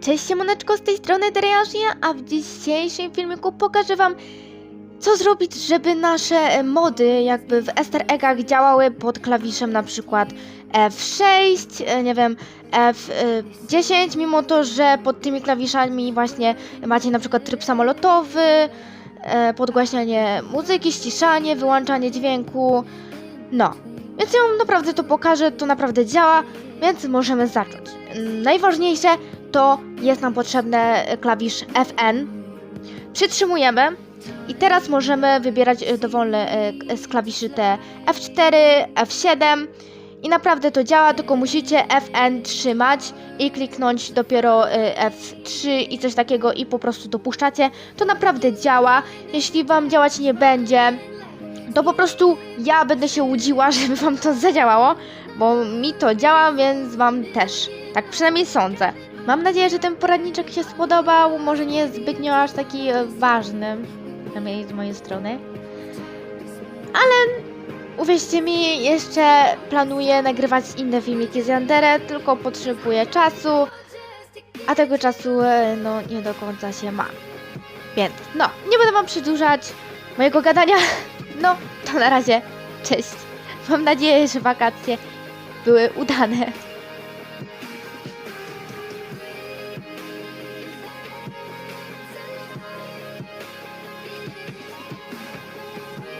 Cześć siemoneczko, z tej strony Dariażia, a w dzisiejszym filmiku pokażę wam co zrobić, żeby nasze e, mody jakby w Easter Eggach działały pod klawiszem na przykład F6, e, nie wiem, F10, mimo to, że pod tymi klawiszami właśnie macie na przykład tryb samolotowy, e, podgłaśnianie muzyki, ściszanie, wyłączanie dźwięku, no. Więc ja wam naprawdę to pokażę, to naprawdę działa, więc możemy zacząć. Najważniejsze to jest nam potrzebny klawisz FN. Przytrzymujemy i teraz możemy wybierać e, dowolne e, z klawiszy te F4, F7 i naprawdę to działa, tylko musicie FN trzymać i kliknąć dopiero e, F3 i coś takiego i po prostu dopuszczacie. To naprawdę działa. Jeśli wam działać nie będzie, to po prostu ja będę się łudziła, żeby wam to zadziałało, bo mi to działa, więc wam też. Tak przynajmniej sądzę. Mam nadzieję, że ten poradniczek się spodobał. Może nie jest zbytnio aż taki e, ważny, przynajmniej z mojej strony. Ale uwierzcie mi, jeszcze planuję nagrywać inne filmiki z Yandere, tylko potrzebuję czasu, a tego czasu e, no nie do końca się ma. Więc no, nie będę wam przedłużać mojego gadania. No, to na razie. Cześć. Mam nadzieję, że wakacje były udane.